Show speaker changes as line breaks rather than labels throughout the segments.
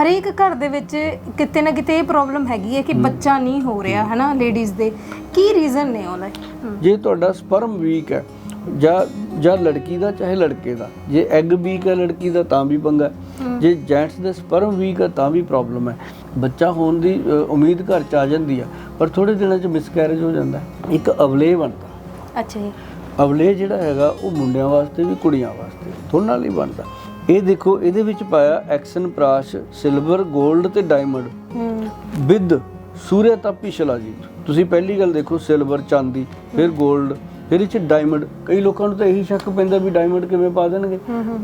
ਹਰੇਕ ਘਰ ਦੇ ਵਿੱਚ ਕਿਤੇ ਨਾ ਕਿਤੇ ਇਹ ਪ੍ਰੋਬਲਮ ਹੈਗੀ ਹੈ ਕਿ ਬੱਚਾ ਨਹੀਂ ਹੋ ਰਿਹਾ ਹਨਾ ਲੇਡੀਜ਼ ਦੇ। ਕੀ ਰੀਜ਼ਨ ਨੇ ਉਹਦਾ
ਜੇ ਤੁਹਾਡਾ ਸਪਰਮ ਵੀਕ ਹੈ ਜਾਂ ਜਾਂ ਲੜਕੀ ਦਾ ਚਾਹੇ ਲੜਕੇ ਦਾ ਜੇ ਐਗ ਵੀਕ ਹੈ ਲੜਕੀ ਦਾ ਤਾਂ ਵੀ ਪੰਗਾ। ਜੇ ਜੈਂਟਸ ਦੇ ਸਪਰਮ ਵੀਕ ਹੈ ਤਾਂ ਵੀ ਪ੍ਰੋਬਲਮ ਹੈ। ਬੱਚਾ ਹੋਣ ਦੀ ਉਮੀਦ ਘਰ ਚ ਆ ਜਾਂਦੀ ਆ ਪਰ ਥੋੜੇ ਦਿਨਾਂ ਚ ਮਿਸਕੈਰੇਜ ਹੋ ਜਾਂਦਾ। ਇੱਕ ਅਵਲੇ ਬਣਦਾ।
ਅੱਛਾ ਜੀ।
ਅਵਲੇ ਜਿਹੜਾ ਹੈਗਾ ਉਹ ਮੁੰਡਿਆਂ ਵਾਸਤੇ ਵੀ ਕੁੜੀਆਂ ਵਾਸਤੇ ਦੋਨਾਂ ਲਈ ਬਣਦਾ। ਇਹ ਦੇਖੋ ਇਹਦੇ ਵਿੱਚ ਪਾਇਆ ਐਕਸ਼ਨ ਪ੍ਰਾਸ਼ ਸਿਲਵਰ 골ਡ ਤੇ ਡਾਇਮੰਡ। ਵਿਦ ਸੂਰਯ ਤਾਪੀ ਸ਼ਿਲਾਜੀਤ ਤੁਸੀਂ ਪਹਿਲੀ ਗੱਲ ਦੇਖੋ ਸਿਲਵਰ ਚਾਂਦੀ ਫਿਰ 골ਡ ਫਿਰ ਇਹ ਚ ਡਾਇਮੰਡ। ਕਈ ਲੋਕਾਂ ਨੂੰ ਤਾਂ ਇਹੀ ਸ਼ੱਕ ਪੈਂਦਾ ਵੀ ਡਾਇਮੰਡ ਕਿਵੇਂ ਪਾ ਦੇਣਗੇ।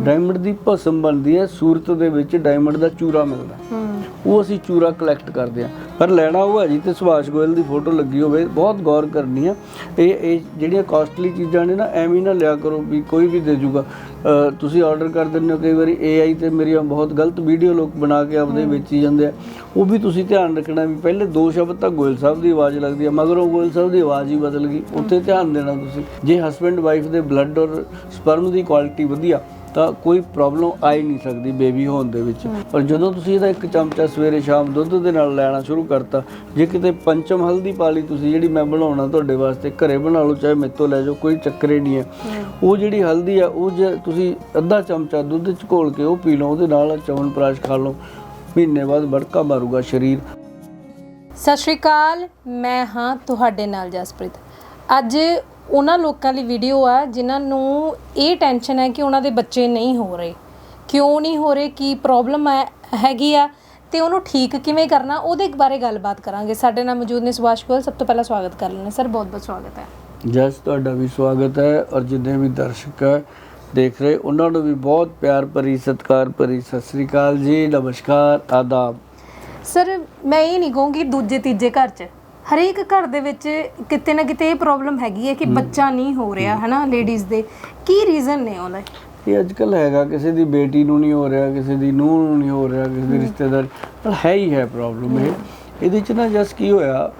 ਡਾਇਮੰਡ ਦੀ ਭਸਮ ਬਣਦੀ ਹੈ ਸੂਰਤ ਦੇ ਵਿੱਚ ਡਾਇਮੰਡ ਦਾ ਚੂਰਾ ਮਿਲਦਾ। ਉਹ ਅਸੀਂ ਚੂਰਾ ਕਲੈਕਟ ਕਰਦੇ ਆ ਪਰ ਲੈਣਾ ਉਹ ਹੈ ਜੀ ਤੇ ਸੁਭਾਸ਼ ਗੋਇਲ ਦੀ ਫੋਟੋ ਲੱਗੀ ਹੋਵੇ ਬਹੁਤ ਗੌਰ ਕਰਨੀ ਆ। ਇਹ ਇਹ ਜਿਹੜੀਆਂ ਕਾਸਟਲੀ ਚੀਜ਼ਾਂ ਨੇ ਨਾ ਐਵੇਂ ਨਾ ਲਿਆ ਕਰੋ ਵੀ ਕੋਈ ਵੀ ਦੇ ਜੂਗਾ। ਤੁਸੀਂ ਆਰਡਰ ਕਰ ਦਿੰਦੇ ਹੋ ਕਈ ਵਾਰੀ AI ਤੇ ਮੇਰੀਆਂ ਬਹੁਤ ਗਲਤ ਵੀਡੀਓ ਲੋਕ ਬਣਾ ਕੇ ਆਪਦੇ ਵੇਚੀ ਜਾਂਦੇ ਆ। ਉਹ ਵੀ ਤੁਸੀਂ ਧਿਆਨ ਰੱਖਣਾ ਵੀ ਪਹਿਲੇ ਦੋ ਸ਼ਬਦ ਤਾਂ ਗੋਇਲ ਸਾਹਿਬ ਦੀ ਆਵਾਜ਼ ਲੱਗਦੀ ਆ ਮਗਰੋਂ ਗੋਇਲ ਸਾਹਿਬ ਦੀ ਆਵਾਜ਼ ਹੀ ਬਦਲ ਗਈ। ਉੱਥੇ ਧਿਆਨ ਦੇਣਾ ਤੁਸੀਂ। ਜੇ ਹਸਬੰਡ ਵਾਈਫ ਦੇ ਬਲੱਡ ਔਰ ਸਪਰਮ ਦੀ ਕੁਆਲਿਟੀ ਵਧੀਆ ਤਾਂ ਕੋਈ ਪ੍ਰੋਬਲਮ ਆ ਹੀ ਨਹੀਂ ਸਕਦੀ ਬੇਬੀ ਹੋਣ ਦੇ ਵਿੱਚ। ਪਰ ਜਦੋਂ ਤੁਸੀਂ ਇਹਦਾ ਇੱਕ ਚਮਚਾ ਸਵੇਰੇ ਸ਼ਾਮ ਦੁੱਧ ਦੇ ਨਾਲ ਲੈਣਾ ਸ਼ੁਰੂ ਕਰਤਾ ਜੇ ਕਿਤੇ ਪੰਚਮ ਹਲਦੀ ਪਾ ਲਈ ਤੁਸੀਂ ਜਿਹੜੀ ਮੈਂ ਬਣਾਉਣਾ ਤੁਹਾਡੇ ਵਾਸਤੇ ਘਰੇ ਬਣਾ ਲਓ ਚਾਹੇ ਮੇਰੇ ਤੋਂ ਲੈ ਜਾਓ ਕੋਈ ਚੱਕਰ ਹੀ ਨਹੀਂ ਹੈ। ਉਹ ਜਿਹੜੀ ਹਲਦੀ ਆ ਉਹ ਜੇ ਤੁਸੀਂ ਅੱਧਾ ਚਮਚਾ ਦੁੱਧ ਚ ਘੋਲ ਕੇ ਉਹ ਪੀ ਲਓ ਉਹਦੇ ਨਾਲ ਚਵਨ ਪ੍ਰਾਸ਼ ਖਾ ਲਓ। ਮਹੀਨੇ ਬਾਅਦ ਬੜਕਾ ਮਾਰੂਗਾ ਸਰੀਰ।
ਸਤਿ ਸ਼੍ਰੀ ਅਕਾਲ ਮੈਂ ਹਾਂ ਤੁਹਾਡੇ ਨਾਲ ਜਸਪ੍ਰੀਤ। ਅੱਜ ਉਹਨਾਂ ਲੋਕਾਂ ਲਈ ਵੀਡੀਓ ਆ ਜਿਨ੍ਹਾਂ ਨੂੰ ਇਹ ਟੈਨਸ਼ਨ ਹੈ ਕਿ ਉਹਨਾਂ ਦੇ ਬੱਚੇ ਨਹੀਂ ਹੋ ਰਹੇ। ਕਿਉਂ ਨਹੀਂ ਹੋ ਰਹੇ? ਕੀ ਪ੍ਰੋਬਲਮ ਹੈ ਹੈਗੀ ਆ? ਤੇ ਉਹਨੂੰ ਠੀਕ ਕਿਵੇਂ ਕਰਨਾ? ਉਹਦੇ ਬਾਰੇ ਗੱਲਬਾਤ ਕਰਾਂਗੇ। ਸਾਡੇ ਨਾਲ ਮੌਜੂਦ ਨੇ ਸੁਭਾਸ਼ ਗੋਇਲ। ਸਭ ਤੋਂ ਪਹਿਲਾਂ ਸਵਾਗਤ ਕਰ ਲੈਣੇ ਸਰ ਬਹੁਤ ਬਹੁਤ ਸਵਾਗਤ ਹੈ।
ਜਸ ਤੁਹਾਡਾ ਵੀ ਸਵਾਗਤ ਹੈ ਔਰ ਜਿੰਨੇ ਵੀ ਦਰਸ਼ਕ ਹੈ ਦੇਖ ਰਹੇ ਉਹਨਾਂ ਨੂੰ ਵੀ ਬਹੁਤ ਪਿਆਰ ਭਰੀ ਸਤਿਕਾਰ ਭਰੀ ਸਤਿ ਸ੍ਰੀ ਅਕਾਲ ਜੀ। ਨਮਸਕਾਰ ਆਦਾਬ।
ਸਰ ਮੈਂ ਇਹ ਨਹੀਂ ਕਹੂੰਗੀ ਦੂਜੇ ਤੀਜੇ ਘਰ 'ਚ। ਹਰੇਕ ਘਰ ਦੇ ਵਿੱਚ ਕਿਤੇ ਨਾ ਕਿਤੇ ਇਹ ਪ੍ਰੋਬਲਮ ਹੈਗੀ ਹੈ ਕਿ ਬੱਚਾ ਨਹੀਂ ਹੋ ਰਿਹਾ ਹਨਾ ਲੇਡੀਜ਼ ਦੇ। ਕੀ ਰੀਜ਼ਨ ਨੇ ਉਹਦਾ?
ਇਹ ਅੱਜ ਕੱਲ ਹੈਗਾ ਕਿਸੇ ਦੀ ਬੇਟੀ ਨੂੰ ਨਹੀਂ ਹੋ ਰਿਹਾ ਕਿਸੇ ਦੀ ਨੂੰਹ ਨੂੰ ਨਹੀਂ ਹੋ ਰਿਹਾ ਕਿਸੇ ਦੇ ਰਿਸ਼ਤੇਦਾਰ ਪਰ ਹੈ ਹੀ ਹੈ ਪ੍ਰੋਬਲਮ ਇਹ। ਇਹਦੇ ਚ ਨਾ ਜਸ ਕੀ ਹੋਇਆ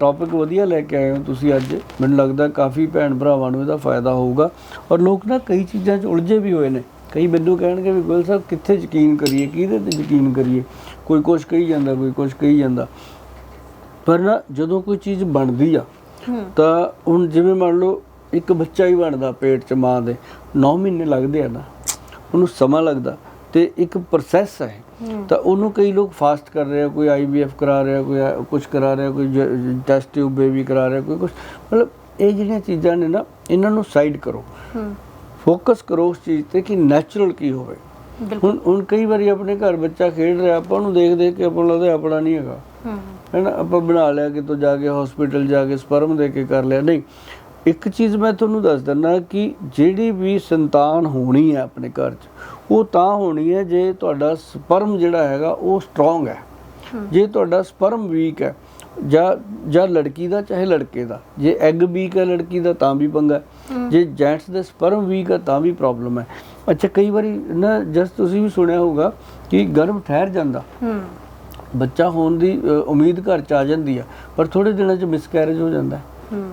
ਟੌਪਿਕ ਵਧੀਆ ਲੈ ਕੇ ਆਏ ਹੋ ਤੁਸੀਂ ਅੱਜ। ਮੈਨੂੰ ਲੱਗਦਾ ਕਾਫੀ ਭੈਣ ਭਰਾਵਾਂ ਨੂੰ ਇਹਦਾ ਫਾਇਦਾ ਹੋਊਗਾ। ਔਰ ਲੋਕ ਨਾ ਕਈ ਚੀਜ਼ਾਂ 'ਚ ਉਲਝੇ ਵੀ ਹੋਏ ਨੇ। ਕਈ ਮੈਨੂੰ ਕਹਿਣਗੇ ਵੀ ਗੋਲ ਸਾਹਿਬ ਕਿੱਥੇ ਯਕੀਨ ਕਰੀਏ ਕਿਹਦੇ ਤੇ ਯਕੀਨ ਕਰੀਏ? ਕੋਈ ਕੁਛ ਕਹੀ ਜਾਂਦਾ ਕੋਈ ਕੁਛ ਕਹੀ ਜਾਂਦਾ। ਪਰ ਨਾ ਜਦੋਂ ਕੋਈ ਚੀਜ਼ ਬਣਦੀ ਆ ਤਾਂ ਹੁਣ ਜਿਵੇਂ ਮੰਨ ਲਓ ਇੱਕ ਬੱਚਾ ਹੀ ਬਣਦਾ ਪੇਟ 'ਚ ਮਾਂ ਦੇ 9 ਮਹੀਨੇ ਲੱਗਦੇ ਆ ਨਾ ਉਹਨੂੰ ਸਮਾਂ ਲੱਗਦਾ ਤੇ ਇੱਕ ਪ੍ਰੋਸੈਸ ਹੈ। ਤਾਂ ਉਹਨੂੰ ਕਈ ਲੋਕ ਫਾਸਟ ਕਰ ਰਹੇ ਆ ਕੋਈ ਆਈਵੀਐਫ ਕਰਾ ਰਿਹਾ ਕੋਈ ਕੁਝ ਕਰਾ ਰਿਹਾ ਕੋਈ ਟੈਸਟ ਟਿਊਬ ਬੇਬੀ ਕਰਾ ਰਿਹਾ ਕੋਈ ਕੁਝ ਮਤਲਬ ਇਹ ਜਿਹੜੀਆਂ ਚੀਜ਼ਾਂ ਨੇ ਨਾ ਇਹਨਾਂ ਨੂੰ ਸਾਈਡ ਕਰੋ। ਫੋਕਸ ਕਰੋ ਉਸ ਚੀਜ਼ ਤੇ ਕਿ ਨੈਚੁਰਲ ਕੀ ਹੋਵੇ। ਹੁਣ ਹੁਣ ਕਈ ਵਾਰੀ ਆਪਣੇ ਘਰ ਬੱਚਾ ਖੇਡ ਰਿਹਾ ਆਪਾਂ ਉਹਨੂੰ ਦੇਖ ਦੇਖ ਕੇ ਆਪਾਂ ਨੂੰ ਲੱਗਦਾ ਆਪਣਾ ਨਹੀਂ ਹੈਗਾ। ਹੈਨਾ ਆਪਾਂ ਬਣਾ ਲਿਆ ਕਿਤੋਂ ਜਾ ਕੇ ਹਸਪੀਟਲ ਜਾ ਕੇ ਸਪਰਮ ਦੇ ਕੇ ਕਰ ਲਿਆ। ਨਹੀਂ ਇੱਕ ਚੀਜ਼ ਮੈਂ ਤੁਹਾਨੂੰ ਦੱਸ ਦਿੰਦਾ ਕਿ ਜਿਹੜੀ ਵੀ ਸੰਤਾਨ ਹੋਣੀ ਹੈ ਆਪਣੇ ਘਰ 'ਚ ਉਹ ਤਾਂ ਹੋਣੀ ਹੈ ਜੇ ਤੁਹਾਡਾ ਸਪਰਮ ਜਿਹੜਾ ਹੈਗਾ ਉਹ ਸਟਰੋਂਗ ਹੈ। ਜੇ ਤੁਹਾਡਾ ਸਪਰਮ ਵੀਕ ਹੈ ਜਾਂ ਜਾਂ ਲੜਕੀ ਦਾ ਚਾਹੇ ਲੜਕੇ ਦਾ ਜੇ ਐਗ ਵੀਕ ਹੈ ਲੜਕੀ ਦਾ ਤਾਂ ਵੀ ਪੰਗਾ। ਜੇ ਜੈਂਟਸ ਦੇ ਸਪਰਮ ਵੀਕ ਹੈ ਤਾਂ ਵੀ ਪ੍ਰੋਬਲਮ ਹੈ। ਅੱਛਾ ਕਈ ਵਾਰੀ ਨਾ ਜਸ ਤੁਸੀਂ ਵੀ ਸੁਣਿਆ ਹੋਊਗਾ ਕਿ ਗਰਭ ਠਹਿਰ ਜਾਂਦਾ।
ਹੂੰ।
ਬੱਚਾ ਹੋਣ ਦੀ ਉਮੀਦ ਘਰ ਚ ਆ ਜਾਂਦੀ ਆ ਪਰ ਥੋੜੇ ਦਿਨਾਂ ਚ ਮਿਸਕੈਰੇਜ ਹੋ ਜਾਂਦਾ।
ਹੂੰ।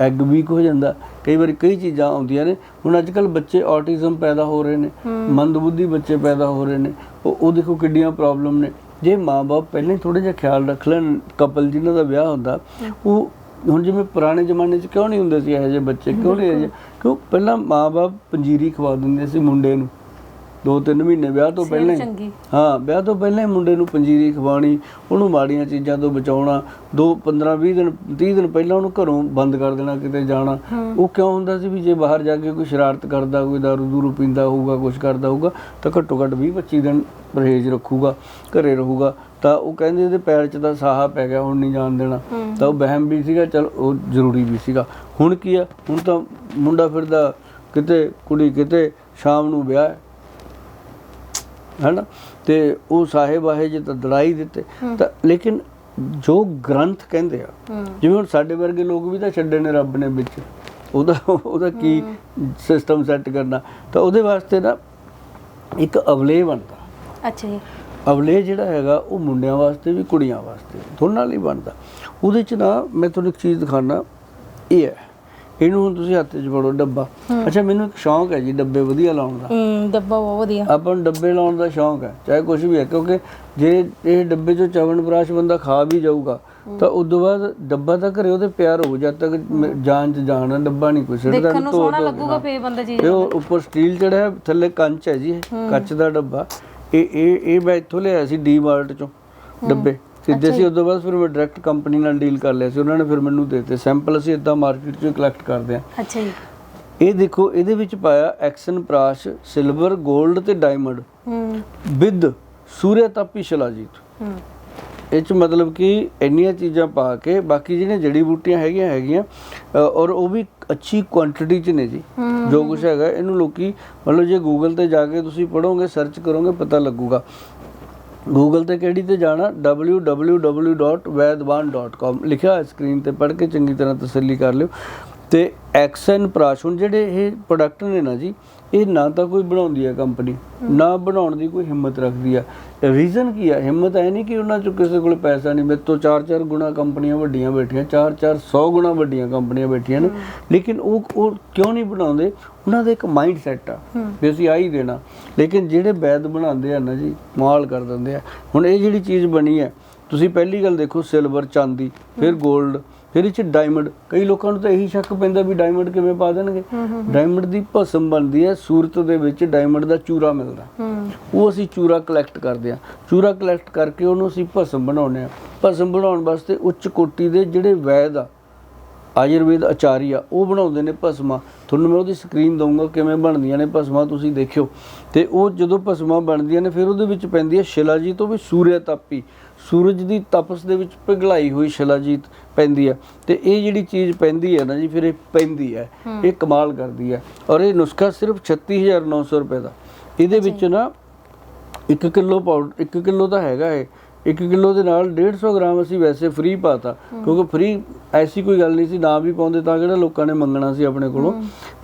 ਐਗ ਵੀਕ ਹੋ ਜਾਂਦਾ। ਕਈ ਵਾਰੀ ਕਈ ਚੀਜ਼ਾਂ ਆਉਂਦੀਆਂ ਨੇ। ਹੁਣ ਅੱਜ ਕੱਲ ਬੱਚੇ ਆਟਿਜ਼ਮ ਪੈਦਾ ਹੋ ਰਹੇ ਨੇ ਮੰਦਬੁੱਧੀ ਬੱਚੇ ਪੈਦਾ ਹੋ ਰਹੇ ਨੇ। ਉਹ ਉਹ ਦੇਖੋ ਕਿੱਡੀਆਂ ਪ੍ਰੋਬਲਮ ਨੇ। ਜੇ ਮਾਪੇ ਪਹਿਲਾਂ ਹੀ ਥੋੜਾ ਜਿਹਾ ਖਿਆਲ ਰੱਖ ਲੈਣ ਕਪਲ ਜਿਨ੍ਹਾਂ ਦਾ ਵਿਆਹ ਹੁੰਦਾ ਉਹ ਹੁਣ ਜਿਵੇਂ ਪੁਰਾਣੇ ਜ਼ਮਾਨੇ 'ਚ ਕਿਉਂ ਨਹੀਂ ਹੁੰਦੇ ਸੀ ਇਹੋ ਜਿਹੇ ਬੱਚੇ? ਕਿਉਂ ਨਹੀਂ ਇਹੋ ਜਿਹੇ? ਕਿਉਂ? ਪਹਿਲਾਂ ਮਾਪੇ ਪੰਜੀਰੀ ਖਵਾ ਦਿੰਦੇ ਸੀ ਮੁੰਡੇ ਨੂੰ। ਦੋ ਤਿੰਨ ਮਹੀਨੇ ਵਿਆਹ ਤੋਂ ਪਹਿਲਾਂ ਹੀ। ਹਾਂ ਵਿਆਹ ਤੋਂ ਪਹਿਲਾਂ ਹੀ ਮੁੰਡੇ ਨੂੰ ਪੰਜੀਰੀ ਖਵਾਣੀ ਉਹਨੂੰ ਮਾੜੀਆਂ ਚੀਜ਼ਾਂ ਤੋਂ ਬਚਾਉਣਾ ਦੋ 15 20 ਦਿਨ 30 ਦਿਨ ਪਹਿਲਾਂ ਉਹਨੂੰ ਘਰੋਂ ਬੰਦ ਕਰ ਦੇਣਾ ਕਿਤੇ ਜਾਣਾ। ਉਹ ਕਿਉਂ ਹੁੰਦਾ ਸੀ ਵੀ ਜੇ ਬਾਹਰ ਜਾ ਕੇ ਕੋਈ ਸ਼ਰਾਰਤ ਕਰਦਾ ਕੋਈ ਦਾਰੂ ਦੂਰੂ ਪੀਂਦਾ ਹੋਊਗਾ ਕੁਝ ਕਰਦਾ ਹੋਊਗਾ ਤਾਂ ਘੱਟੋ ਘੱਟ 20 25 ਦਿਨ ਪਰਹੇਜ਼ ਰੱਖੂਗਾ ਘਰੇ ਰਹੂਗਾ। ਤਾਂ ਉਹ ਕਹਿੰਦੇ ਇਹਦੇ ਪੈਰ 'ਚ ਤਾਂ ਸਾਹਾ ਪੈ ਗਿਆ ਹੁਣ ਨਹੀਂ ਜਾਣ ਦੇਣਾ। ਤਾਂ ਉਹ ਵਹਿਮ ਵੀ ਸੀਗਾ ਚਲ ਉਹ ਜ਼ਰੂਰੀ ਵੀ ਸੀਗਾ। ਹੁਣ ਕੀ ਆ? ਹੁਣ ਤਾਂ ਮੁੰਡਾ ਫਿਰਦਾ ਕਿਤੇ ਕੁੜੀ ਕਿਤੇ ਸ਼ਾਮ ਨੂੰ ਵਿਆਹ ਹੈਨਾ? ਤੇ ਉਹ ਸਾਹਿਬ ਆਏ ਜੇ ਤਾਂ ਦੜਾਈ ਦਿੱਤੇ। ਤਾਂ ਲੇਕਿਨ ਜੋ ਗ੍ਰੰਥ ਕਹਿੰਦੇ ਆ ਜਿਵੇਂ ਹੁਣ ਸਾਡੇ ਵਰਗੇ ਲੋਕ ਵੀ ਤਾਂ ਛੱਡੇ ਨੇ ਰੱਬ ਨੇ ਵਿੱਚ। ਉਹਦਾ ਉਹਦਾ ਕੀ ਸਿਸਟਮ ਸੈੱਟ ਕਰਨਾ? ਤਾਂ ਉਹਦੇ ਵਾਸਤੇ ਨਾ ਇੱਕ ਅਵਲੇ ਬਣਦਾ।
ਅੱਛਾ ਜੀ।
ਅਵਲੇ ਜਿਹੜਾ ਹੈਗਾ ਉਹ ਮੁੰਡਿਆਂ ਵਾਸਤੇ ਵੀ ਕੁੜੀਆਂ ਵਾਸਤੇ ਦੋਨਾਂ ਲਈ ਬਣਦਾ। ਉਹਦੇ ਚ ਨਾ ਮੈਂ ਤੁਹਾਨੂੰ ਇੱਕ ਚੀਜ਼ ਦਿਖਾਣਾ ਇਹ ਹੈ। ਇਹਨੂੰ ਹੁਣ ਤੁਸੀਂ ਹੱਥ 'ਚ ਫੜੋ ਡੱਬਾ। ਅੱਛਾ ਮੈਨੂੰ ਇੱਕ ਸ਼ੌਂਕ ਹੈ ਜੀ ਡੱਬੇ ਵਧੀਆ ਲਾਉਣ ਦਾ।
ਹੂੰ ਡੱਬਾ ਬਹੁਤ ਵਧੀਆ।
ਆਪਾਂ ਨੂੰ ਡੱਬੇ ਲਾਉਣ ਦਾ ਸ਼ੌਂਕ ਹੈ ਚਾਹੇ ਕੁਝ ਵੀ ਹੈ ਕਿਉਂਕਿ ਜੇ ਇਹ ਡੱਬੇ 'ਚੋਂ ਚਵਨਪ੍ਰਾਸ਼ ਬੰਦਾ ਖਾ ਵੀ ਜਾਊਗਾ ਤਾਂ ਉਸ ਤੋਂ ਬਾਅਦ ਡੱਬਾ ਤਾਂ ਘਰੇ ਉਹਦੇ ਪਿਆਰ ਹੋ ਜਦ ਤੱਕ ਜਾਨ 'ਚ ਹੈ ਡੱਬਾ ਨਹੀਂ ਕੋਈ ਸਿੱਟਦਾ
ਦੇਖਣ ਨੂੰ ਸੋਹਣਾ। ਲੱਗੂਗਾ ਫੇਰ ਬੰਦਾ ਚੀਜ਼
ਉਹ ਉੱਪਰ ਸਟੀਲ ਜਿਹੜਾ ਹੈ ਥੱਲੇ ਕੰਚ ਹੈ ਜੀ ਇਹ ਕੱਚ ਦਾ ਡੱਬਾ। ਇਹ ਇਹ ਇਹ ਮੈਂ ਇੱਥੋਂ ਲਿਆ ਸੀ ਡੀ ਮਾਰਟ ਚੋਂ ਡੱਬੇ। ਸਿੱਧੇ ਸੀ ਉਸ ਤੋਂ ਬਾਅਦ ਫਿਰ ਮੈਂ ਡਾਇਰੈਕਟ ਕੰਪਨੀ ਨਾਲ ਡੀਲ ਕਰ ਲਿਆ ਸੀ। ਉਹਨਾਂ ਨੇ ਫਿਰ ਮੈਨੂੰ ਦੇ ਦਿੱਤੇ। ਸੈਂਪਲ ਅਸੀਂ ਇਦਾਂ ਮਾਰਕੀਟ ਚੋਂ ਕਲੈਕਟ ਕਰਦੇ ਹਾਂ।
ਅੱਛਾ ਜੀ।
ਇਹ ਦੇਖੋ ਇਹਦੇ ਵਿੱਚ ਪਾਇਆ ਐਕਸ਼ਨ ਪ੍ਰਾਸ਼ ਸਿਲਵਰ 골ਡ ਤੇ ਡਾਇਮੰਡ
ਹੂੰ।
ਵਿਦ ਸੂਰਿਆ ਤਾਪੀ ਸ਼ਿਲਾਜੀਤ।
ਹੂੰ।
ਇਹ ਚ ਮਤਲਬ ਕਿ ਇੰਨੀਆਂ ਚੀਜ਼ਾਂ ਪਾ ਕੇ ਬਾਕੀ ਜਿਹੜੀਆਂ ਜੜੀ ਬੂਟੀਆਂ ਹੈਗੀਆਂ ਹੈਗੀਆਂ ਔਰ ਉਹ ਵੀ ਅੱਛੀ ਕੁਆਂਟੀਟੀ ਚ ਨੇ ਜੀ। ਜੋ ਕੁਝ ਹੈਗਾ ਇਹਨੂੰ ਲੋਕੀ ਮਤਲਬ ਜੇ ਗੂਗਲ ਤੇ ਜਾ ਕੇ ਤੁਸੀਂ ਪੜੋਗੇ ਸਰਚ ਕਰੋਗੇ ਪਤਾ ਲੱਗੂਗਾ। ਗੂਗਲ ਤੇ ਕਿਹੜੀ ਤੇ ਜਾਣਾ? Www.vaidwan.com ਲਿਖਿਆ ਸਕਰੀਨ ਤੇ ਪੜ੍ਹ ਕੇ ਚੰਗੀ ਤਰ੍ਹਾਂ ਤਸੱਲੀ ਕਰ ਲਿਓ। ਤੇ ਐਕਸਨ ਪ੍ਰਾਸ਼ ਹੁਣ ਜਿਹੜੇ ਇਹ ਪ੍ਰੋਡਕਟ ਨੇ ਨਾ ਜੀ ਇਹ ਨਾ ਤਾਂ ਕੋਈ ਬਣਾਉਂਦੀ ਹੈ ਕੰਪਨੀ ਨਾ ਬਣਾਉਣ ਦੀ ਕੋਈ ਹਿੰਮਤ ਰੱਖਦੀ ਆ। ਰੀਜ਼ਨ ਕੀ ਆ? ਹਿੰਮਤ ਐ ਨਹੀਂ ਕਿ ਉਹਨਾਂ ਚੋਂ ਕਿਸੇ ਕੋਲ ਪੈਸਾ ਨਹੀਂ ਮੇਰੇ ਤੋਂ 4-4 ਗੁਣਾ ਕੰਪਨੀਆਂ ਵੱਡੀਆਂ ਬੈਠੀਆਂ 4-4 100 ਗੁਣਾ ਵੱਡੀਆਂ ਕੰਪਨੀਆਂ ਬੈਠੀਆਂ ਨੇ। ਲੇਕਿਨ ਉਹ ਉਹ ਕਿਉਂ ਨਹੀਂ ਬਣਾਉਂਦੇ? ਉਹਨਾਂ ਦਾ ਇੱਕ ਮਾਈਂਡ ਸੈਟ ਆ ਵੀ ਅਸੀਂ ਆ ਹੀ ਦੇਣਾ। ਲੇਕਿਨ ਜਿਹੜੇ ਵੈਦ ਬਣਾਉਂਦੇ ਆ ਨਾ ਜੀ ਮਾਲ ਕਰ ਦਿੰਦੇ ਆ। ਹੁਣ ਇਹ ਜਿਹੜੀ ਚੀਜ਼ ਬਣੀ ਹੈ ਤੁਸੀਂ ਪਹਿਲੀ ਗੱਲ ਦੇਖੋ ਸਿਲਵਰ ਚਾਂਦੀ ਫਿਰ 골ਡ ਫਿਰ ਇਹ ਚ ਡਾਇਮੰਡ ਕਈ ਲੋਕਾਂ ਨੂੰ ਤਾਂ ਇਹੀ ਸ਼ੱਕ ਪੈਂਦਾ ਵੀ ਡਾਇਮੰਡ ਕਿਵੇਂ ਪਾ ਦੇਣਗੇ। ਡਾਇਮੰਡ ਦੀ ਭਸਮ ਬਣਦੀ ਹੈ ਸੂਰਤ ਦੇ ਵਿੱਚ ਡਾਇਮੰਡ ਦਾ ਚੂਰਾ ਮਿਲਦਾ। ਉਹ ਅਸੀਂ ਚੂਰਾ ਕਲੈਕਟ ਕਰਦੇ ਆ ਚੂਰਾ ਕਲੈਕਟ ਕਰਕੇ ਉਹਨੂੰ ਅਸੀਂ ਭਸਮ ਬਣਾਉਂਦੇ ਆ ਭਸਮ ਬਣਾਉਣ ਵਾਸਤੇ ਉੱਚ ਕੋਟੀ ਦੇ ਜਿਹੜੇ ਵੈਦ ਆ ਆਯੁਰਵੇਦ ਆਚਾਰੀਆ ਉਹ ਬਣਾਉਂਦੇ ਨੇ ਭਸਮਾਂ। ਤੁਹਾਨੂੰ ਮੈਂ ਉਹਦੀ ਸਕਰੀਨ ਦਊਂਗਾ ਕਿਵੇਂ ਬਣਦੀਆਂ ਨੇ ਭਸਮਾਂ ਤੁਸੀਂ ਦੇਖਿਓ। ਤੇ ਉਹ ਜਦੋਂ ਭਸਮਾਂ ਬਣਦੀਆਂ ਨੇ ਫਿਰ ਉਹਦੇ ਵਿੱਚ ਪੈਂਦੀ ਹੈ ਸ਼ਿਲਾਜੀਤ ਉਹ ਵੀ ਸੂਰਿਆ ਤਾਪੀ। ਸੂਰਜ ਦੀ ਤਪਸ ਦੇ ਵਿੱਚ ਪਿਘਲਾਈ ਹੋਈ ਸ਼ਿਲਾਜੀਤ ਪੈਂਦੀ ਹੈ ਤੇ ਇਹ ਜਿਹੜੀ ਚੀਜ਼ ਪੈਂਦੀ ਹੈ ਨਾ ਜੀ ਫਿਰ ਇਹ ਪੈਂਦੀ ਹੈ। ਇਹ ਕਮਾਲ ਕਰਦੀ ਹੈ ਔਰ ਇਹ ਨੁਸਖਾ ਸਿਰਫ 36900 ਰੁਪਏ ਦਾ। ਇਹਦੇ ਵਿੱਚ ਨਾ 1 ਕਿਲੋ ਪਾਊਡਰ 1 ਕਿਲੋ ਤਾਂ ਹੈਗਾ ਇਹ 1 ਕਿਲੋ ਦੇ ਨਾਲ 150 ਗ੍ਰਾਮ ਅਸੀਂ ਵੈਸੇ ਫ੍ਰੀ ਪਾਤਾ ਕਿਉਂਕਿ ਫ੍ਰੀ ਐਸੀ ਕੋਈ ਗੱਲ ਨਹੀਂ ਸੀ ਨਾ ਵੀ ਪਾਉਂਦੇ ਤਾਂ ਕਿਹੜਾ ਲੋਕਾਂ ਨੇ ਮੰਗਣਾ ਸੀ ਆਪਣੇ ਕੋਲੋਂ।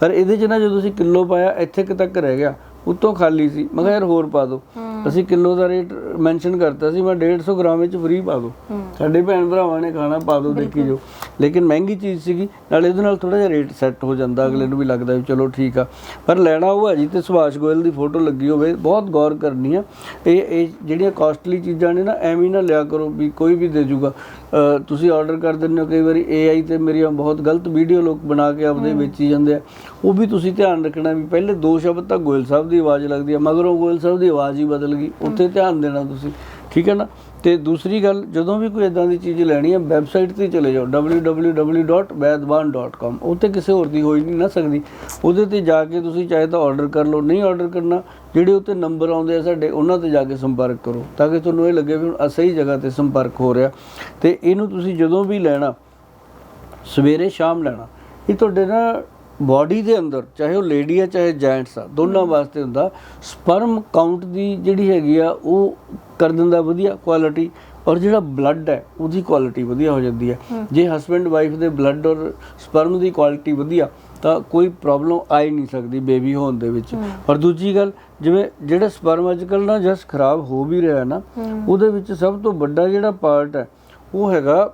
ਪਰ ਇਹਦੇ 'ਚ ਨਾ ਜਦੋਂ ਅਸੀਂ ਕਿਲੋ ਪਾਇਆ ਇੱਥੇ ਕਿ ਤੱਕ ਰਹਿ ਗਿਆ ਉੱਤੋਂ ਖਾਲੀ ਸੀ ਮੈਂ ਕਿਹਾ ਯਾਰ ਹੋਰ ਪਾ ਦਿਓ। ਅਸੀਂ ਕਿਲੋ ਦਾ ਰੇਟ ਮੈਂਸ਼ਨ ਕਰਤਾ ਸੀ ਮੈਂ 150 ਗ੍ਰਾਮ ਵਿੱਚ ਫ੍ਰੀ ਪਾ ਦਿਓ ਸਾਡੇ ਭੈਣ ਭਰਾਵਾਂ ਨੇ ਖਾਣਾ ਪਾ ਦਿਓ ਦੇਖੀ ਜੋ ਲੇਕਿਨ ਮਹਿੰਗੀ ਚੀਜ਼ ਸੀਗੀ ਨਾਲ ਇਹਦੇ ਨਾਲ ਥੋੜਾ ਜਿਹਾ ਰੇਟ ਸੈੱਟ ਹੋ ਜਾਂਦਾ ਅਗਲੇ ਨੂੰ ਵੀ ਲੱਗਦਾ ਵੀ ਚਲੋ ਠੀਕ ਆ। ਪਰ ਲੈਣਾ ਉਹ ਹੈ ਜੀ ਤੇ ਸੁਭਾਸ਼ ਗੋਇਲ ਦੀ ਫੋਟੋ ਲੱਗੀ ਹੋਵੇ ਬਹੁਤ ਗੌਰ ਕਰਨੀ ਆ। ਇਹ ਇਹ ਜਿਹੜੀਆਂ ਕਾਸਟਲੀ ਚੀਜ਼ਾਂ ਨੇ ਨਾ ਐਵੇਂ ਨਾ ਲਿਆ ਕਰੋ ਵੀ ਕੋਈ ਵੀ ਦੇ ਜੂਗਾ। ਤੁਸੀਂ ਆਰਡਰ ਕਰ ਦਿੰਦੇ ਹੋ ਕਈ ਵਾਰੀ AI ਤੇ ਮੇਰੀਆਂ ਬਹੁਤ ਗਲਤ ਵੀਡੀਓ ਲੋਕ ਬਣਾ ਕੇ ਆਪਦੇ ਵੇਚੀ ਜਾਂਦੇ ਆ। ਉਹ ਵੀ ਤੁਸੀਂ ਧਿਆਨ ਰੱਖਣਾ ਵੀ ਪਹਿਲੇ ਦੋ ਸ਼ਬਦ ਤਾਂ ਗੋਇਲ ਸਾਹਿਬ ਦੀ ਆਵਾਜ਼ ਲੱਗਦੀ ਆ ਮਗਰੋਂ ਗੋਇਲ ਸਾਹਿਬ ਦੀ ਆਵਾਜ਼ ਹੀ ਬਦਲ ਗਈ। ਉੱਥੇ ਧਿਆਨ ਦੇਣਾ ਤੁਸੀਂ। ਠੀਕ ਹੈ ਨਾ? ਤੇ ਦੂਸਰੀ ਗੱਲ, ਜਦੋਂ ਵੀ ਕੋਈ ਇਦਾਂ ਦੀ ਚੀਜ਼ ਲੈਣੀ ਹੈ, ਵੈਬਸਾਈਟ ਤੇ ਚਲੇ ਜਾਓ www.vaidwan.com ਉੱਥੇ ਕਿਸੇ ਹੋਰ ਦੀ ਹੋਈ ਨਹੀਂ ਨਾ ਸਕਦੀ। ਉਹਦੇ ਤੇ ਜਾ ਕੇ ਤੁਸੀਂ ਚਾਹੇ ਤਾਂ ਆਰਡਰ ਕਰ ਲਓ, ਨਹੀਂ ਆਰਡਰ ਕਰਨਾ, ਜਿਹੜੇ ਉੱਤੇ ਨੰਬਰ ਆਉਂਦੇ ਆ ਸਾਡੇ, ਉਹਨਾਂ ਤੇ ਜਾ ਕੇ ਸੰਪਰਕ ਕਰੋ, ਤਾਂ ਕਿ ਤੁਹਾਨੂੰ ਇਹ ਲੱਗੇ ਵੀ ਹੁਣ ਸਹੀ ਜਗ੍ਹਾ ਤੇ ਸੰਪਰਕ ਹੋ ਰਿਹਾ। ਤੇ ਇਹਨੂੰ ਤੁਸੀਂ ਜਦੋਂ ਵੀ ਲੈਣਾ, ਸਵੇਰੇ ਸ਼ਾਮ ਲੈਣਾ, ਇਹ ਤੁਹਾਡੇ ਨਾ ਬਾਡੀ ਦੇ ਅੰਦਰ ਚਾਹੇ ਉਹ ਲੇਡੀ ਆ ਚਾਹੇ ਜੈਂਟਸ ਆ ਦੋਨਾਂ ਵਾਸਤੇ ਹੁੰਦਾ ਸਪਰਮ ਕਾਊਂਟ ਦੀ ਜਿਹੜੀ ਹੈਗੀ ਆ ਉਹ ਕਰ ਦਿੰਦਾ ਵਧੀਆ ਕੁਆਲਿਟੀ ਔਰ ਜਿਹੜਾ ਬਲੱਡ ਹੈ ਉਹਦੀ ਕੁਆਲਿਟੀ ਵਧੀਆ ਹੋ ਜਾਂਦੀ ਹੈ। ਜੇ ਹਸਬੰਡ ਵਾਈਫ ਦੇ ਬਲੱਡ ਔਰ ਸਪਰਮ ਦੀ ਕੁਆਲਿਟੀ ਵਧੀਆ ਤਾਂ ਕੋਈ ਪ੍ਰੋਬਲਮ ਆ ਹੀ ਨਹੀਂ ਸਕਦੀ ਬੇਬੀ ਹੋਣ ਦੇ ਵਿੱਚ। ਔਰ ਦੂਜੀ ਗੱਲ ਜਿਵੇਂ ਜਿਹੜਾ ਸਪਰਮ ਅੱਜਕੱਲ ਨਾ ਜਸ ਖਰਾਬ ਹੋ ਵੀ ਰਿਹਾ ਨਾ ਉਹਦੇ ਵਿੱਚ ਸਭ ਤੋਂ ਵੱਡਾ ਜਿਹੜਾ ਪਾਰਟ ਹੈ ਉਹ ਹੈਗਾ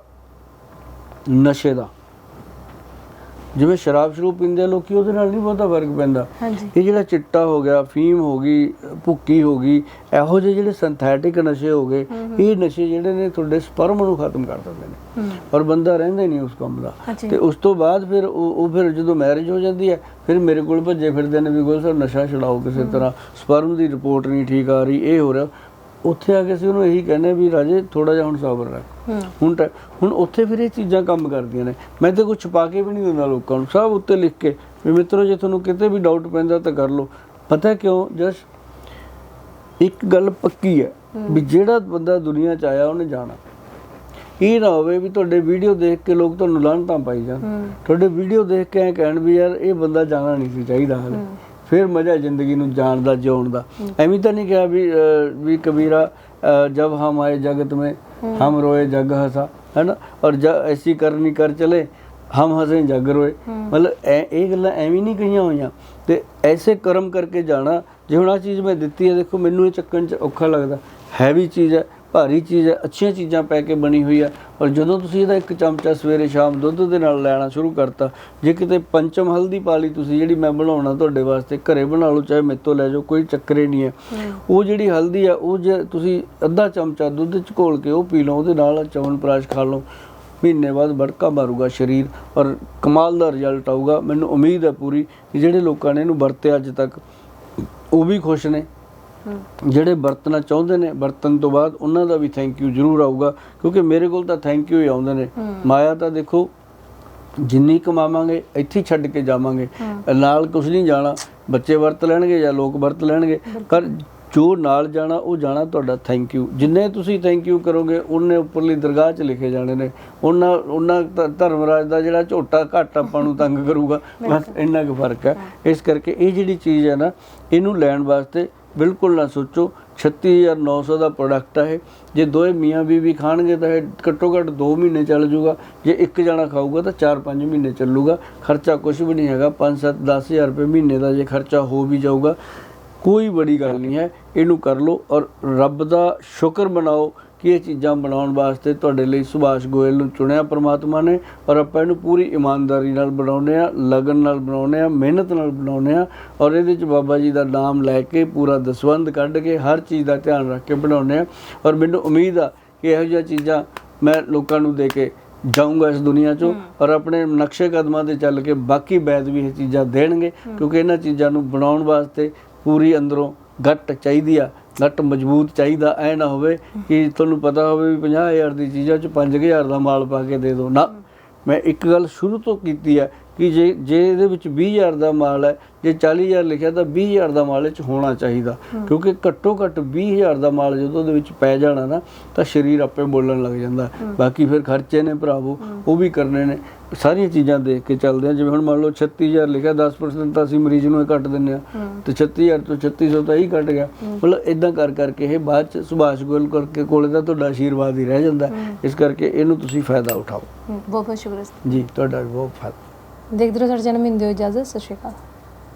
ਨਸ਼ੇ ਦਾ। ਜਿਵੇਂ ਸ਼ਰਾਬ ਸ਼ਰੂਬ ਪੀਂਦੇ ਲੋਕੀ ਉਹਦੇ ਨਾਲ ਨਹੀਂ ਬਹੁਤਾ ਫ਼ਰਕ ਪੈਂਦਾ। ਇਹ ਜਿਹੜਾ ਚਿੱਟਾ ਹੋ ਗਿਆ ਫੀਮ ਹੋ ਗਈ ਭੁੱਕੀ ਹੋ ਗਈ ਇਹੋ ਜਿਹੇ ਜਿਹੜੇ ਸਿੰਥੈਟਿਕ ਨਸ਼ੇ ਹੋ ਗਏ ਇਹ ਨਸ਼ੇ ਜਿਹੜੇ ਨੇ ਤੁਹਾਡੇ ਸਪਰਮ ਨੂੰ ਖਤਮ ਕਰ ਦਿੰਦੇ ਨੇ। ਔਰ ਬੰਦਾ ਰਹਿੰਦਾ ਨਹੀਂ ਉਸ ਕੰਮ ਦਾ। ਤੇ ਉਸ ਤੋਂ ਬਾਅਦ ਫਿਰ ਉਹ ਫਿਰ ਜਦੋਂ ਮੈਰਿਜ ਹੋ ਜਾਂਦੀ ਹੈ ਫਿਰ ਮੇਰੇ ਕੋਲ ਭੱਜੇ ਫਿਰਦੇ ਨੇ ਵੀ ਗੋਲ ਸਾਹਿਬ ਨਸ਼ਾ ਛਡਾਓ ਕਿਸੇ ਤਰ੍ਹਾਂ। ਸਪਰਮ ਦੀ ਰਿਪੋਰਟ ਨਹੀਂ ਠੀਕ ਆ ਰਹੀ ਇਹ ਹੋ ਰਿਹਾ। ਉੱਥੇ ਆ ਕੇ ਅਸੀਂ ਉਹਨੂੰ ਇਹੀ ਕਹਿੰਦੇ ਵੀ ਰਾਜੇ ਥੋੜਾ ਜਿਹਾ ਹੁਣ ਸਬਰ ਰੱਖ। ਹੁਣ ਹੁਣ ਉੱਥੇ ਫਿਰ ਇਹ ਚੀਜ਼ਾਂ ਕੰਮ ਕਰਦੀਆਂ ਨੇ। ਮੈਂ ਤੇ ਕੁਝ ਛੁਪਾ ਕੇ ਵੀ ਨਹੀਂ ਦਿੰਦਾ ਲੋਕਾਂ ਨੂੰ। ਸਭ ਉੱਤੇ ਲਿਖ ਕੇ ਵੀ ਮਿੱਤਰੋ ਜੇ ਤੁਹਾਨੂੰ ਕਿਤੇ ਵੀ ਡਾਊਟ ਪੈਂਦਾ ਤਾਂ ਕਰ ਲਓ। ਪਤਾ ਕਿਉਂ? ਜਸ ਇੱਕ ਗੱਲ ਪੱਕੀ ਹੈ ਵੀ ਜਿਹੜਾ ਬੰਦਾ ਦੁਨੀਆ 'ਚ ਆਇਆ ਉਹਨੇ ਜਾਣਾ। ਇਹ ਨਾ ਹੋਵੇ ਵੀ ਤੁਹਾਡੇ ਵੀਡੀਓ ਦੇਖ ਕੇ ਲੋਕ ਤੁਹਾਨੂੰ ਲਾਹਨਤਾਂ ਪਾਈ ਜਾਣ। ਤੁਹਾਡੇ ਵੀਡੀਓ ਦੇਖ ਕੇ ਐ ਕਹਿਣ ਵੀ ਯਾਰ ਇਹ ਬੰਦਾ ਜਾਣਾ ਨਹੀਂ ਸੀ ਚਾਹੀਦਾ ਹਾਲੇ। ਫਿਰ ਮਜ਼ਾ ਜ਼ਿੰਦਗੀ ਨੂੰ ਜਾਣ ਦਾ, ਜਿਉਣ ਦਾ। ਐਵੇਂ ਤਾਂ ਨਹੀਂ ਕਿਹਾ ਵੀ ਵੀ ਕਬੀਰਾ ਜਬ ਹਮ ਆਏ ਜਗਤ ਮੇ, ਹਮ ਰੋਏ ਜਗ ਹਸਾ ਹੈ ਨਾ ਔਰ ਜ, ਐਸੀ ਕਰਨੀ ਕਰ ਚਲੇ, ਹਮ ਹਸੇ ਜਗ ਰੋਏ। ਮਤਲਬ ਇਹ ਗੱਲਾਂ ਐਵੇਂ ਨਹੀਂ ਕਹੀਆਂ ਹੋਈਆਂ। ਤੇ ਐਸੇ ਕਰਮ ਕਰਕੇ ਜਾਣਾ, ਜੇ ਹੁਣ ਆ ਚੀਜ਼ ਮੈਂ ਦਿੱਤੀ ਹੈ, ਦੇਖੋ, ਮੈਨੂੰ ਇਹ ਚੱਕਣ ਚ ਔਖਾ ਲੱਗਦਾ। ਹੈਵੀ ਚੀਜ਼ ਹੈ। ਭਾਰੀ ਚੀਜ਼ ਹੈ ਅੱਛੀਆਂ ਚੀਜ਼ਾਂ ਪੈ ਕੇ ਬਣੀ ਹੋਈ ਹੈ। ਔਰ ਜਦੋਂ ਤੁਸੀਂ ਇਹਦਾ ਇੱਕ ਚਮਚਾ ਸਵੇਰੇ ਸ਼ਾਮ ਦੁੱਧ ਦੇ ਨਾਲ ਲੈਣਾ ਸ਼ੁਰੂ ਕਰਤਾ ਜੇ ਕਿਤੇ ਪੰਚਮ ਹਲਦੀ ਪਾ ਲਈ ਤੁਸੀਂ ਜਿਹੜੀ ਮੈਂ ਬਣਾਉਣਾ ਤੁਹਾਡੇ ਵਾਸਤੇ ਘਰੇ ਬਣਾ ਲਓ ਚਾਹੇ ਮੇਤੋਂ ਲੈ ਜਾਓ ਕੋਈ ਚੱਕਰ ਹੀ ਨਹੀਂ ਹੈ। ਉਹ ਜਿਹੜੀ ਹਲਦੀ ਆ ਉਹ ਜੇ ਤੁਸੀਂ ਅੱਧਾ ਚਮਚਾ ਦੁੱਧ ਚ ਘੋਲ ਕੇ ਉਹ ਪੀ ਲਓ ਉਹਦੇ ਨਾਲ ਚਵਨਪ੍ਰਾਸ਼ ਖਾ ਲਓ। ਮਹੀਨੇ ਬਾਅਦ ਬੜਕਾ ਮਾਰੂਗਾ ਸਰੀਰ ਔਰ ਕਮਾਲ ਦਾ ਰਿਜ਼ਲਟ ਆਊਗਾ। ਮੈਨੂੰ ਉਮੀਦ ਹੈ ਪੂਰੀ ਕਿ ਜਿਹੜੇ ਲੋਕਾਂ ਨੇ ਇਹਨੂੰ ਵਰਤਿਆ ਅੱਜ ਤੱਕ ਉਹ ਵੀ ਖੁਸ਼ ਨੇ। ਜਿਹੜੇ ਵਰਤਣਾ ਚਾਹੁੰਦੇ ਨੇ ਵਰਤਨ ਤੋਂ ਬਾਅਦ ਉਹਨਾਂ ਦਾ ਵੀ ਥੈਂਕ ਯੂ ਜ਼ਰੂਰ ਆਊਗਾ ਕਿਉਂਕਿ ਮੇਰੇ ਕੋਲ ਤਾਂ ਥੈਂਕ ਯੂ ਹੀ ਆਉਂਦੇ ਨੇ। ਮਾਇਆ ਤਾਂ ਦੇਖੋ ਜਿੰਨੀ ਕਮਾਵਾਂਗੇ ਇੱਥੇ ਛੱਡ ਕੇ ਜਾਵਾਂਗੇ। ਨਾਲ ਕੁਝ ਨਹੀਂ ਜਾਣਾ ਬੱਚੇ ਵਰਤ ਲੈਣਗੇ ਜਾਂ ਲੋਕ ਵਰਤ ਲੈਣਗੇ ਪਰ ਜੋ ਨਾਲ ਜਾਣਾ ਉਹ ਜਾਣਾ ਤੁਹਾਡਾ ਥੈਂਕ ਯੂ ਜਿੰਨੇ ਤੁਸੀਂ ਥੈਂਕ ਯੂ ਕਰੋਗੇ ਉਹਨੇ ਉੱਪਰਲੀ ਦਰਗਾਹ 'ਚ ਲਿਖੇ ਜਾਣੇ ਨੇ। ਉਹਨਾਂ ਉਹਨਾਂ ਧ- ਧਰਮਰਾਜ ਦਾ ਜਿਹੜਾ ਝੋਟਾ ਘੱਟ ਆਪਾਂ ਨੂੰ ਤੰਗ ਕਰੂਗਾ ਬਸ ਇੰਨਾ ਕੁ ਫ਼ਰਕ ਹੈ। ਇਸ ਕਰਕੇ ਇਹ ਜਿਹੜੀ ਚੀਜ਼ ਹੈ ਨਾ ਇਹਨੂੰ ਲੈਣ ਵਾਸਤੇ ਬਿਲਕੁਲ ਨਾ ਸੋਚੋ 36900 ਦਾ ਪ੍ਰੋਡਕਟ ਹੈ ਇਹ। ਜੇ ਦੋਏ ਮੀਆਂ ਬੀਵੀ ਖਾਣਗੇ ਤਾਂ ਇਹ ਘੱਟੋ ਘੱਟ 2 ਮਹੀਨੇ ਚੱਲ ਜਾਊਗਾ ਜੇ ਇੱਕ ਜਣਾ ਖਾਊਗਾ ਤਾਂ 4-5 ਮਹੀਨੇ ਚੱਲੂਗਾ। ਖਰਚਾ ਕੁਝ ਵੀ ਨਹੀਂ ਹੈਗਾ 5-7 10000 ਰੁਪਏ ਮਹੀਨੇ ਦਾ ਜੇ ਖਰਚਾ ਹੋ ਵੀ ਜਾਊਗਾ। ਕੋਈ ਬੜੀ ਗੱਲ ਨਹੀਂ ਹੈ, ਇਹਨੂੰ ਕਰ ਲਓ ਔਰ ਰੱਬ ਦਾ ਸ਼ੁਕਰ ਮਨਾਓ। ਕਿ ਇਹ ਚੀਜ਼ਾਂ ਬਣਾਉਣ ਵਾਸਤੇ ਤੁਹਾਡੇ ਲਈ ਸੁਭਾਸ਼ ਗੋਇਲ ਨੂੰ ਚੁਣਿਆ ਪ੍ਰਮਾਤਮਾ ਨੇ ਔਰ ਆਪਾਂ ਇਹਨੂੰ ਪੂਰੀ ਇਮਾਨਦਾਰੀ ਨਾਲ ਬਣਾਉਂਦੇ ਆ ਲਗਨ ਨਾਲ ਬਣਾਉਂਦੇ ਆ ਮਿਹਨਤ ਨਾਲ ਬਣਾਉਂਦੇ ਆ ਔਰ ਇਹਦੇ ਚ ਬਾਬਾ ਜੀ ਦਾ ਨਾਮ ਲੈ ਕੇ ਪੂਰਾ ਦਸਵੰਧ ਕੱਢ ਕੇ ਹਰ ਚੀਜ਼ ਦਾ ਧਿਆਨ ਰੱਖ ਕੇ ਬਣਾਉਂਦੇ ਆ ਔਰ ਮੈਨੂੰ ਉਮੀਦ ਆ ਕਿ ਇਹੋ ਜਿਹੀਆਂ ਚੀਜ਼ਾਂ ਮੈਂ ਲੋਕਾਂ ਨੂੰ ਦੇ ਕੇ ਜਾਊਂਗਾ ਇਸ ਦੁਨੀਆ 'ਚੋਂ ਔਰ ਆਪਣੇ ਨਕਸ਼ੇ ਕਦਮਾਂ ਤੇ ਚੱਲ ਕੇ ਬਾਕੀ ਵੈਦ ਵੀ ਇਹ ਚੀਜ਼ਾਂ ਦੇਣਗੇ ਕਿਉਂਕਿ ਇਹਨਾਂ ਚੀਜ਼ਾਂ ਨੂੰ ਬਣਾਉਣ ਵਾਸਤੇ ਪੂਰੀ ਅੰਦਰੋਂ ਗੱਟ ਚਾਹੀਦੀ ਆ ਗੱਟ ਮਜ਼ਬੂਤ ਚਾਹੀਦਾ, ਐ ਨਾ ਹੋਵੇ ਕਿ ਤੁਹਾਨੂੰ ਪਤਾ ਹੋਵੇ ਵੀ 50000 ਦੀ ਚੀਜ਼ਾਂ 'ਚ 5000 ਦਾ ਮਾਲ ਪਾ ਕੇ ਦੇ ਦਿਓ ਨਾ, ਮੈਂ ਇੱਕ ਗੱਲ ਸ਼ੁਰੂ ਤੋਂ ਕੀਤੀ ਹੈ ਕਿ ਜੇ ਜੇ ਇਹਦੇ ਵਿੱਚ 20000 ਦਾ ਮਾਲ ਹੈ ਜੇ 40000 ਲਿਖਿਆ ਤਾਂ 20000 ਦਾ ਮਾਲ ਇਹ 'ਚ ਹੋਣਾ ਚਾਹੀਦਾ। ਕਿਉਂਕਿ ਘੱਟੋ ਘੱਟ 20000 ਦਾ ਮਾਲ ਜਦੋਂ ਉਹਦੇ ਵਿੱਚ ਪੈ ਜਾਣਾ ਨਾ ਤਾਂ ਸਰੀਰ ਆਪੇ ਬੋਲਣ ਲੱਗ ਜਾਂਦਾ। ਬਾਕੀ ਫਿਰ ਖਰਚੇ ਨੇ ਭਰਾਵੋ ਉਹ ਵੀ ਕਰਨੇ ਨੇ। ਸਾਰੀਆਂ ਚੀਜ਼ਾਂ ਦੇਖ ਕੇ ਚੱਲਦੇ ਆ ਜਿਵੇਂ ਹੁਣ ਮੰਨ ਲਓ 36000 ਲਿਖਿਆ 10% ਤਾਂ ਅਸੀਂ ਮਰੀਜ਼ ਨੂੰ ਇਹ ਕੱਟ ਦਿੰਨੇ ਆ ਤੇ 36000 ਤੋਂ 3600 ਤਾਂ ਹੀ ਕੱਟ ਗਿਆ। ਮਤਲਬ ਇਦਾਂ ਕਰ ਕਰਕੇ ਇਹ ਬਾਅਦ ਚ ਸੁਭਾਸ਼ ਗੋਇਲ ਕਰਕੇ ਕੋਲੇ ਦਾ ਤੁਹਾਡਾ ਆਸ਼ੀਰਵਾਦ ਹੀ ਰਹਿ ਜਾਂਦਾ। ਇਸ ਕਰਕੇ ਇਹਨੂੰ ਤੁਸੀਂ ਫਾਇਦਾ ਉਠਾਓ।
ਬਹੁਤ ਬਹੁਤ ਸ਼ੁਕਰੀਆ
ਜੀ ਤੁਹਾਡਾ ਬਹੁਤ ਫਾਇਦਾ।
ਦੇਖਦੇ ਰਹੋ ਸਾਡੇ ਚੈਨਲ ਹੋ ਇਜਾਜ਼ਤ ਸਤਿ ਸ਼੍ਰੀ ਅਕਾਲ।